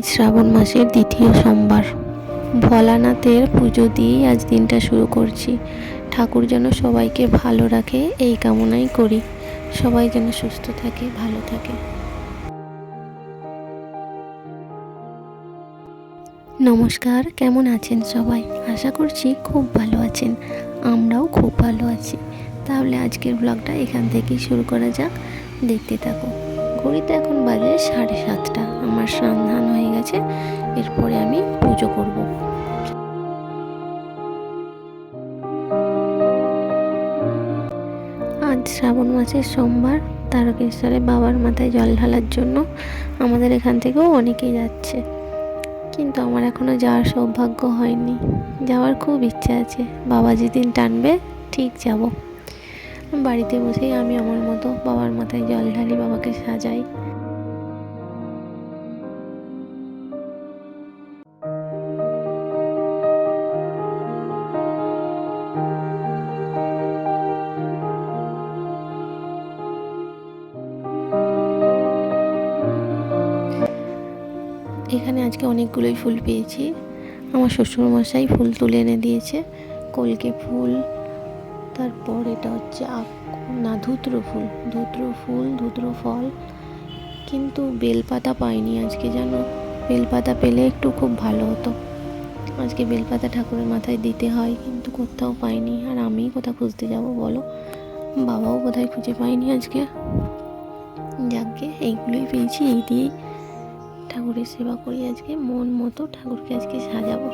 আজ শ্রাবণ মাসের দ্বিতীয় সোমবার। ভোলানাথের পুজো দিয়েই আজ দিনটা শুরু করছি। ঠাকুর যেন সবাইকে ভালো রাখে, এই কামনাই করি। সবাই যেন সুস্থ থাকে, ভালো থাকে। নমস্কার, কেমন আছেন সবাই? আশা করছি খুব ভালো আছেন। আমরাও খুব ভালো আছি। তাহলে আজকের ব্লগটা এখান থেকেই শুরু করা যাক। দেখতে থাকো। ঘড়িতে এখন বাজে সাড়ে সাতটা। আমার স্নান ধান হয়ে গেছে। এরপরে আমি পুজো করব। আজ শ্রাবণ মাসের সোমবার, তারকেশ্বরে বাবার মাথায় জল ঢালার জন্য আমাদের এখান থেকেও অনেকেই যাচ্ছে। কিন্তু আমার এখনও যাওয়ার সৌভাগ্য হয়নি। যাওয়ার খুব ইচ্ছা আছে। বাবা যেদিন টানবে, ঠিক যাব। বাড়িতে বসেই আমি আমার মতো বাবার মাথায় জল ঢালি, বাবাকে সাজাই। এখানে আজকে অনেকগুলোই ফুল পেয়েছি। আমার শ্বশুরমশাই ফুল তুলে এনে দিয়েছে। কলকে ফুল, তারপর এটা হচ্ছে না, ধুত্র ফুল ধুত্র ফুল, ধুত্র ফল। কিন্তু বেলপাতা পাইনি আজকে, জানো? বেলপাতা পেলে একটু খুব ভালো হতো। আজকে বেলপাতা ঠাকুরের মাথায় দিতে হয়, কিন্তু কোথাও পাইনি। আর আমি কোথাও খুঁজতে যাব বলো? বাবাও কোথায় খুঁজে পাইনি আজকে। যাকে এইগুলোই পেয়েছি, এই দিয়েই ঠাকুরের সেবা করি আজকে, মন মতো ঠাকুরকে আজকে সাজাবো।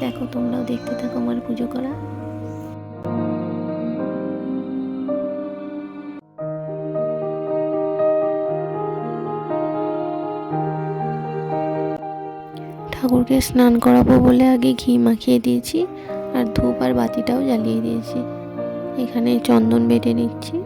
দেখো, তোমরাও দেখতে থাকো আমার পুজো করা। ঠাকুরকে স্নান করাবো বলে আগে ঘি মাখিয়ে দিয়েছি, আর ধূপ আর বাতিটাও জ্বালিয়ে দিয়েছি। এখানে চন্দন বেটে নিচ্ছি।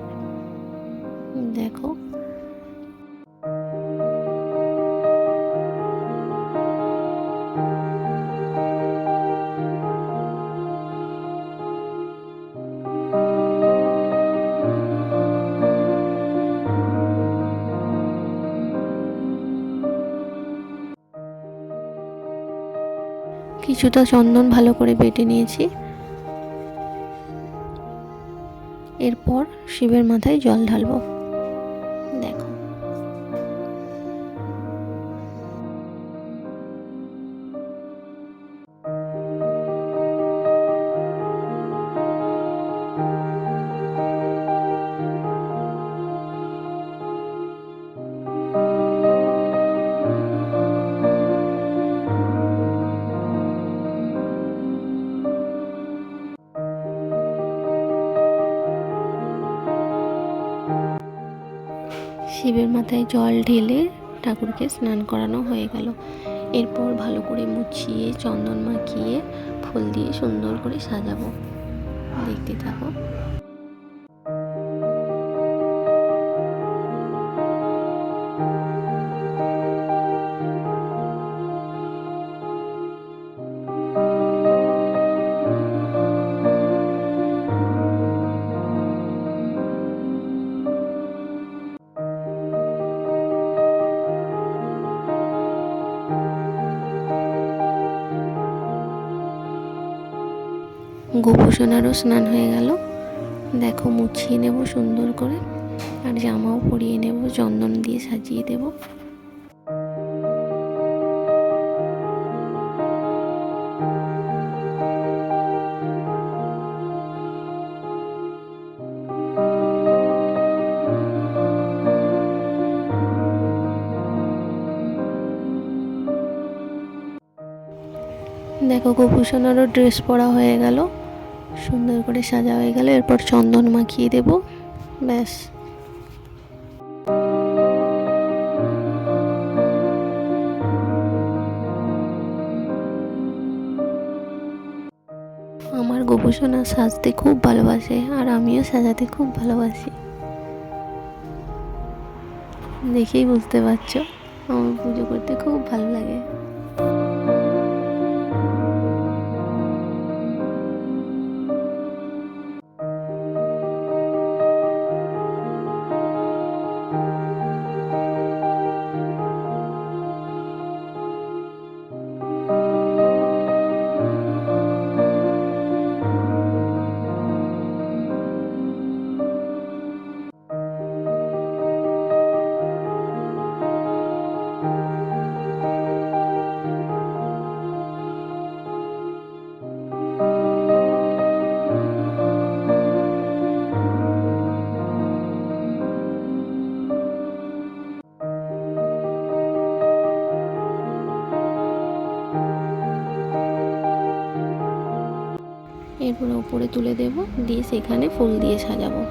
কিছুটা চন্দন ভালো করে বেটে নিয়েছি। এরপর শিবের মাথায় জল ঢালবো। শিবের মাথায় জল ঢেলে ঠাকুরকে স্নান করানো হয়ে গেল। এরপর ভালো করে মুছিয়ে, চন্দন মাখিয়ে, ফুল দিয়ে সুন্দর করে সাজাবো। দেখতে থাকো। গোপুসোনারও স্নান হয়ে গেল। দেখো মুছিয়ে নেব সুন্দর করে, আর জামাও পরিয়ে নেব, চন্দন দিয়ে সাজিয়ে দেব। দেখো গোপুসোনারও ড্রেস পরা হয়ে গেল। সুন্দর করে সাজা হয়ে গেল, এরপর চন্দন মাখিয়ে দেব। ব্যাস। আমার গোপুসোনা সাজতে খুব ভালোবাসে আর আমিও সাজাতে খুব ভালোবাসি। দেখেই বুঝতে পারছ, আমার পুজো করতে খুব ভালো লাগে। এরপরে ওপরে তুলে দেব, দিয়ে সেখানে ফুল দিয়ে সাজাবো।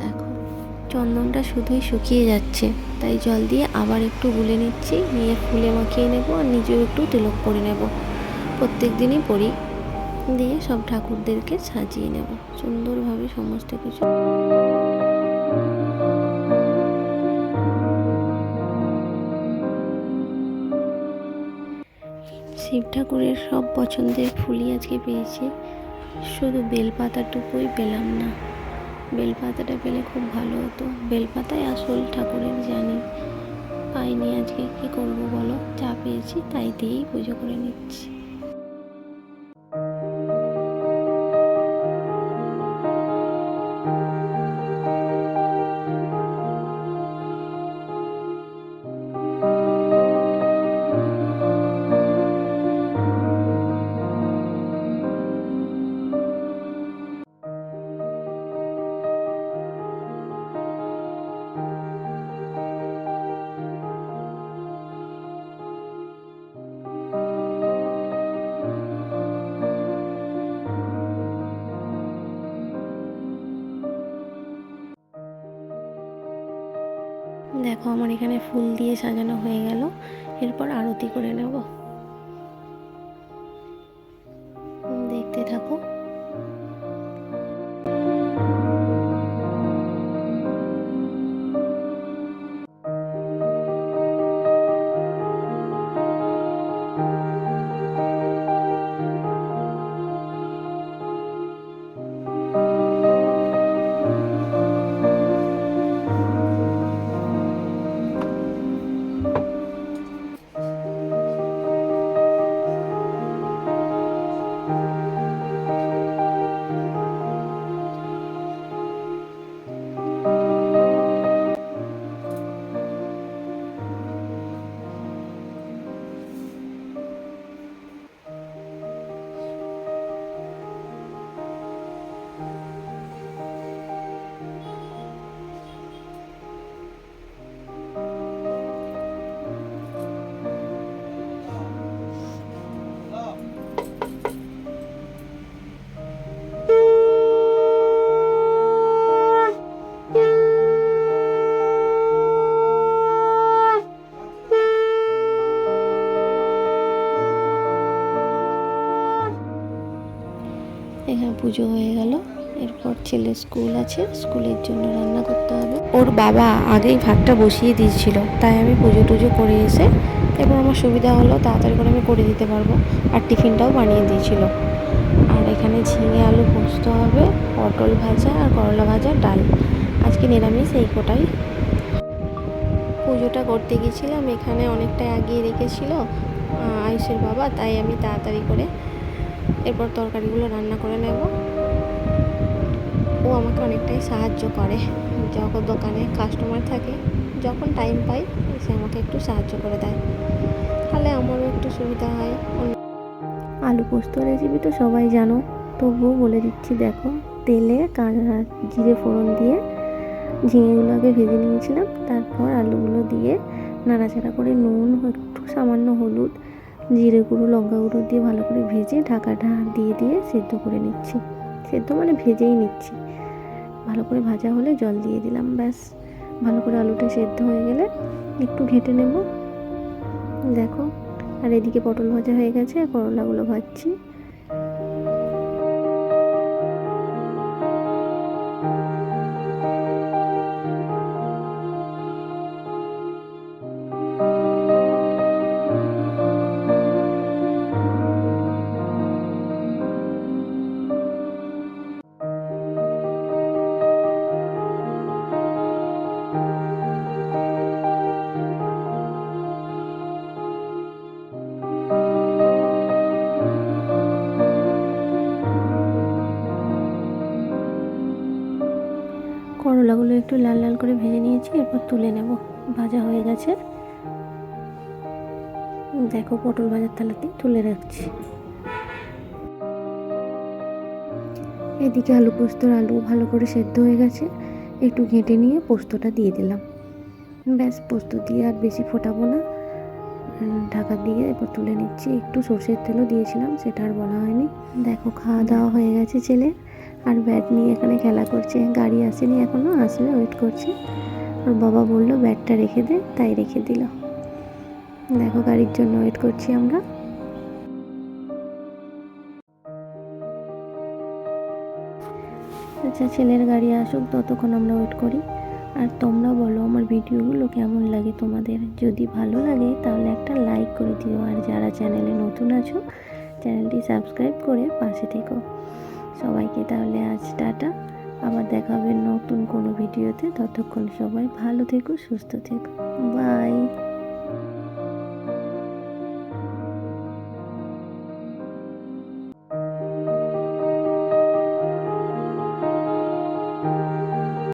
দেখো, চন্দনটা শুধুই শুকিয়ে যাচ্ছে, তাই জল দিয়ে আবার একটু গুলে নিচ্ছি, নিয়ে ফুলে মাখিয়ে নেব আর নিজেও একটু তিলক পরে নেব। প্রত্যেক দিনই পরি, দিয়ে সব ঠাকুরদেরকে সাজিয়ে নেব, সুন্দরভাবে সমস্ত কিছু। শিব ঠাকুরের সব পছন্দের ফুলই আজকে পেয়েছি। শুধু বেলপাতাটুকুই পেলাম না। বেলপাতাটা পেলে খুব ভালো হতো। বেলপাতাই আসল ঠাকুরের জানি। পাইনি আজকে কি করব বলো? যা পেয়েছি তাই দিয়েই পুজো করে নিচ্ছি। আমার এখানে ফুল দিয়ে সাজানো হয়ে গেল। এরপর আরতি করে নেব। দেখতে থাকো। পুজো হয়ে গেল। এরপর ছেলে স্কুল আছে, স্কুলের জন্য রান্না করতে হবে। ওর বাবা আগেই ভাতটা বসিয়ে দিয়েছিল, তাই আমি পুজো টুজো করে এসে এবার আমার সুবিধা হলো তাড়াতাড়ি করে আমি করে দিতে পারব আর টিফিনটাও বানিয়ে দিয়েছিল। আর এখানে ঝিঙে আলু পোস্ত হবে, পটল ভাজা আর করলা ভাজা, ডাল। আজকে নিরামিষ, এই কোটাই। পুজোটা করতে গেছিলাম এখানে অনেকটাই আগিয়ে রেখেছিল আয়ুষের বাবা, তাই আমি তাড়াতাড়ি করে এরপর তরকারিগুলো রান্না করে নেব। ও আমাকে অনেকটাই সাহায্য করে। যখন দোকানে কাস্টমার থাকে, যখন টাইম পাই, সে আমাকে একটু সাহায্য করে দেয়। তাহলে আমারও একটু সুবিধা হয়। আলু পোস্ত রেসিপি তো সবাই জানো। তবুও বলে দিচ্ছি, দেখো, তেলে কাঁচা জিরে ফোড়ন দিয়ে ঝিঙেগুলোকে ভেজে নিয়েছিলাম। তারপর আলুগুলো দিয়ে নাড়াচাড়া করে নুন, একটু সামান্য হলুদ জিরে গুঁড়ো, লঙ্কা গুঁড়ো দিয়ে ভালো করে ভেজে ঢাকাটা দিয়ে দিয়ে সেদ্ধ করে নিচ্ছি। সেদ্ধ মানে ভেজেই নিচ্ছি। ভালো করে ভাজা হলে জল দিয়ে দিলাম, ব্যাস। ভালো করে আলুটা সেদ্ধ হয়ে গেলে একটু ঘেঁটে নেব। দেখো, আর এদিকে পটল ভাজা হয়ে গেছে, করলাগুলো ভাজছি। লাল লাল করে ভেজে নিয়েছি, এরপর তুলে নেব। ভাজা হয়ে গেছে। দেখো পটল ভাজার থালাতে তুলে রাখছি। এদিকে আলু পোস্তর আলু ভালো করে সেদ্ধ হয়ে গেছে। একটু ঘেঁটে নিয়ে পোস্তটা দিয়ে দিলাম। ব্যাস, পোস্ত দিয়ে আর বেশি ফোটাবো না। ঢাকা দিয়ে এরপর তুলে নিচ্ছি। একটু সর্ষের তেলও দিয়েছিলাম, সেটা আর বলা হয়নি। দেখো খাওয়া দাওয়া হয়ে গেছে, ছেলে। আর ব্যাট নিয়ে এখানে খেলা করছে, গাড়ি আসেনি এখনও আসবে ওয়েট করছি। ওর বাবা বলল, ব্যাটটা রেখে দে। তাই রেখে দিল। দেখো গাড়ির জন্য ওয়েট করছি আমরা। আচ্ছা ছেলের গাড়ি আসুক, ততক্ষণ আমরা ওয়েট করি। আর তোমরা বলো, আমার ভিডিওগুলো কেমন লাগে তোমাদের? যদি ভালো লাগে, তাহলে একটা লাইক করে দিও। আর যারা চ্যানেলে নতুন আছো চ্যানেলটি সাবস্ক্রাইব করে পাশে থেকো। সবাইকে তাহলে আজ টাটা। আবার দেখা হবে নতুন কোনো ভিডিওতে। ততক্ষণ সবাই ভালো থেকো, সুস্থ থেকো। বাই